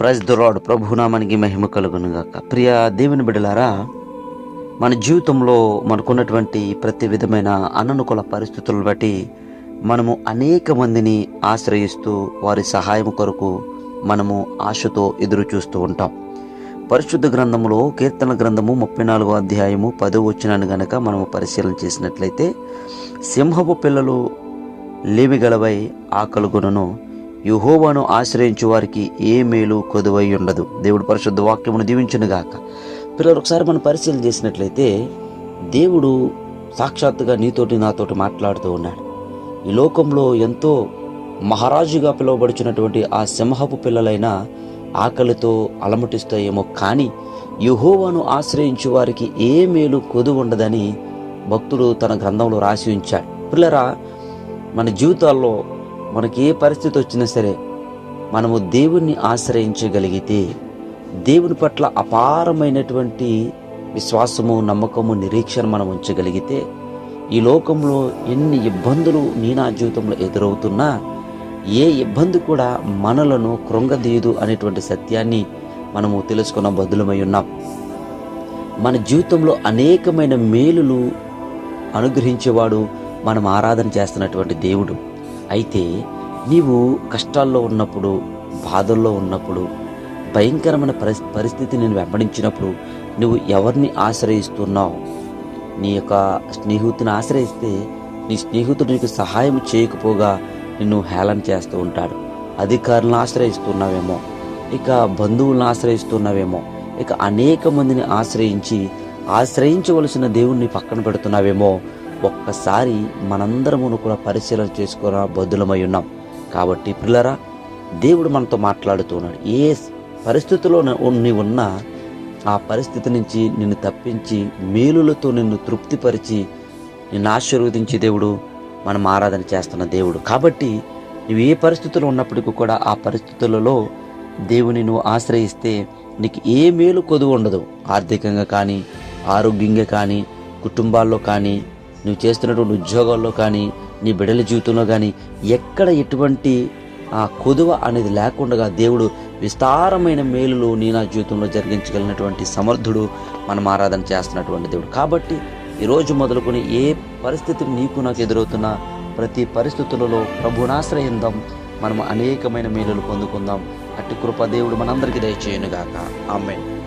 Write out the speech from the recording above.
Praise దురాడ్ ప్రభునామానికి మహిమ కలుగునుగాక. ప్రియ దేవుని బిడలారా మన జీవితంలో మనకున్నటువంటి ప్రతి విధమైన అననుకూల పరిస్థితులను బట్టి మనము అనేక మందిని ఆశ్రయిస్తూ వారి సహాయం కొరకు మనము ఆశతో ఎదురు చూస్తూ ఉంటాం. పరిశుద్ధ గ్రంథములో కీర్తన గ్రంథము ముప్పై నాలుగో అధ్యాయము పదో వచ్చినాను గనక మనము పరిశీలన చేసినట్లయితే సింహపు పిల్లలు లేమిగలవై ఆకలుగునను. యుహోవాను ఆశ్రయించు వారికి ఏ మేలు కొదువై ఉండదు. దేవుడు పరిశుద్ధ వాక్యమును దీవించునుగాక పిల్లలు ఒకసారి మనం పరిశీలన చేసినట్లయితే దేవుడు సాక్షాత్తుగా నీతోటి నాతోటి మాట్లాడుతూ ఉన్నాడు. ఈ లోకంలో ఎంతో మహారాజుగా పిలువబడుచున్నటువంటి ఆ సింహపు పిల్లలైన ఆకలితో అలమటిస్తాయేమో కానీ యుహోవాను ఆశ్రయించు వారికి ఏ మేలు కొదు ఉండదని భక్తుడు తన గ్రంథంలో రాసి ఉంచాడు. పిల్లరా మన జీవితాల్లో మనకి ఏ పరిస్థితి వచ్చినా సరే మనము దేవుణ్ణి ఆశ్రయించగలిగితే దేవుని పట్ల అపారమైనటువంటి విశ్వాసము నమ్మకము నిరీక్షణ మనం ఉంచగలిగితే ఈ లోకంలో ఎన్ని ఇబ్బందులు నీ నా జీవితంలో ఎదురవుతున్నా ఏ ఇబ్బంది కూడా మనలను కృంగదీయదు అనేటువంటి సత్యాన్ని మనము తెలుసుకున్న బదులమై ఉన్నాం. మన జీవితంలో అనేకమైన మేలులు అనుగ్రహించేవాడు మనం ఆరాధన చేస్తున్నటువంటి దేవుడు. అయితే నీవు కష్టాల్లో ఉన్నప్పుడు బాధల్లో ఉన్నప్పుడు భయంకరమైన పరిస్ పరిస్థితి నేను వెంబడించినప్పుడు నువ్వు ఎవరిని ఆశ్రయిస్తున్నావు? నీ యొక్క స్నేహితుని ఆశ్రయిస్తే నీ స్నేహితుడు నీకు సహాయం చేయకపోగా నిన్ను హేళన చేస్తూ ఉంటాడు. అధికారులను ఆశ్రయిస్తున్నావేమో ఇక బంధువులను ఆశ్రయిస్తున్నావేమో ఇక అనేక మందిని ఆశ్రయించి ఆశ్రయించవలసిన దేవుణ్ణి పక్కన పెడుతున్నావేమో ఒక్కసారి మనందరమును కూడా పరిశీలన చేసుకున్న బదులమై ఉన్నాం. కాబట్టి పిల్లరా దేవుడు మనతో మాట్లాడుతున్నాడు ఏ పరిస్థితిలో నీ ఉన్నా ఆ పరిస్థితి నుంచి నిన్ను తప్పించి మేలులతో నిన్ను తృప్తిపరిచి నిన్ను ఆశీర్వదించి దేవుడు మనం ఆరాధన చేస్తున్న దేవుడు. కాబట్టి నువ్వు ఏ పరిస్థితుల్లో ఉన్నప్పటికీ కూడా ఆ పరిస్థితులలో దేవుని నువ్వు ఆశ్రయిస్తే నీకు ఏ మేలు కొదువు ఉండదు. ఆర్థికంగా కానీ ఆరోగ్యంగా కానీ కుటుంబాల్లో కానీ నువ్వు చేస్తున్నటువంటి ఉద్యోగాల్లో కానీ నీ బిడ్డల జీవితంలో కానీ ఎక్కడ ఎటువంటి ఆ కొదువ అనేది లేకుండా దేవుడు విస్తారమైన మేలులు నీ నా జీవితంలో జరిగించగలిగినటువంటి సమర్థుడు మనం ఆరాధన చేస్తున్నటువంటి దేవుడు. కాబట్టి ఈరోజు మొదలుకొని ఏ పరిస్థితి నీకు నాకు ఎదురవుతున్నా ప్రతి పరిస్థితులలో ప్రభునాశ్రయిందాం మనం అనేకమైన మేలులు పొందుకుందాం. అట్టి కృప దేవుడు మనందరికీ దయచేయనుగాక. ఆమె